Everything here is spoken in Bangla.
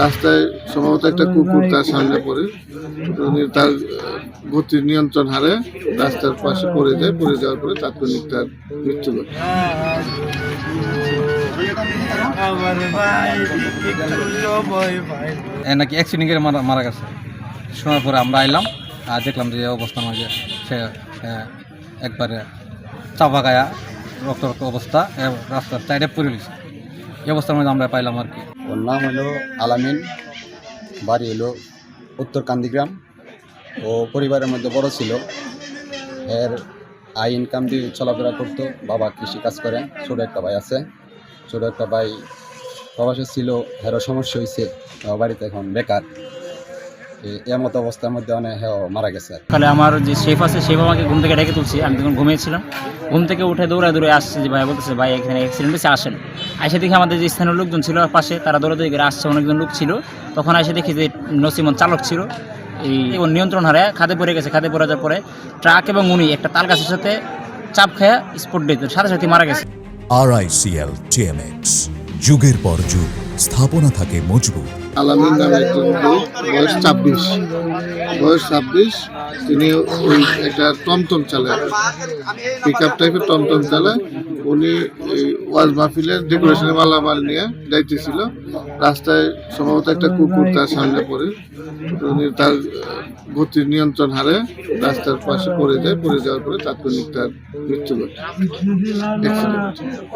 রাস্তায় সম্ভবত একটা কুকুর তার সামনে পড়ে। তার গতির নিয়ন্ত্রণ হারে রাস্তার পাশে পড়ে যায়, পড়ে যাওয়ার পরে তাৎক্ষণিক তার মৃত্যু ঘটে। নাকি অ্যাক্সিডেন্ট করে মারা মারা গেছে। শোনার পরে আমরা আইলাম, আর দেখলাম যে অবস্থা মাঝে সে সে একবারে চাপা গায়া রক্ত রক্ত অবস্থা রাস্তার সাইডে পড়ে গেছে। এই অবস্থার মধ্যে আমরা পাইলাম আর কি। ওর নাম হলো আলামিন, বাড়ি হলো উত্তর কান্দিগ্রাম ও পরিবারের মধ্যে বড় ছিল। এর আই ইনকাম দিয়ে চলাফেরা করতো, বাবা কৃষি কাজ করে ছোট একটা ভাই আছে। ছোট একটা ভাই প্রবাসে ছিল হেরো সমস্যা হয়েছে বাড়িতে এখন বেকার। এ- এর মতো অবস্থার মধ্যে অনেক হ্যাঁ মারা গেছে সকালে আমার যে শেফ আছে শেফ আমাকে ঘুম থেকে ডেকে তুলছি। আমি তখন ঘুমিয়েছিলাম। ঘুম থেকে উঠে দৌড়ায় দৌড়ে আসছে যে ভাই বলতেছে ভাই এখানে অ্যাক্সিডেন্ট হয়েছে আসেন। এসে দেখি আমাদের যে স্থানীয় লোকজন ছিল পাশে তারা দৌড়াদৌড়ি করে আসছে। অনেকজন লোক ছিল। তখন এসে দেখি যে নসিমন চালক ছিল। এই নিয়ন্ত্রণ হারে খাদে পড়ে গেছে। খাদে পড়ে যাওয়ার পরে ট্রাক এবং উনি একটা তাল গাছের সাথে চাপ খেয়ে স্পট ডেতে সাথে সাথে মারা গেছে। আরআইসিএল টিএমএক্স যুগের পর যুগ। স্থাপনা থাকে মজবুত। আলামিন নামে একজন বয়স ছাব্বিশ। বয়স ছাব্বিশ, তিনি ওই একটা টমটম চালায়। পিক আপ টাইপের টমটম চালায়। উনি ওয়াজ মাহফিলের ডেকোরেশনের মালামাল নিয়ে যাইতেছিল। রাস্তায় সম্ভবত একটা কুকুর তার সামনে পড়ে। উনি তার গতির নিয়ন্ত্রণ হারে রাস্তার পাশে পড়ে যায়। পড়ে যাওয়ার পরে তাৎক্ষণিক তার মৃত্যু ঘটে.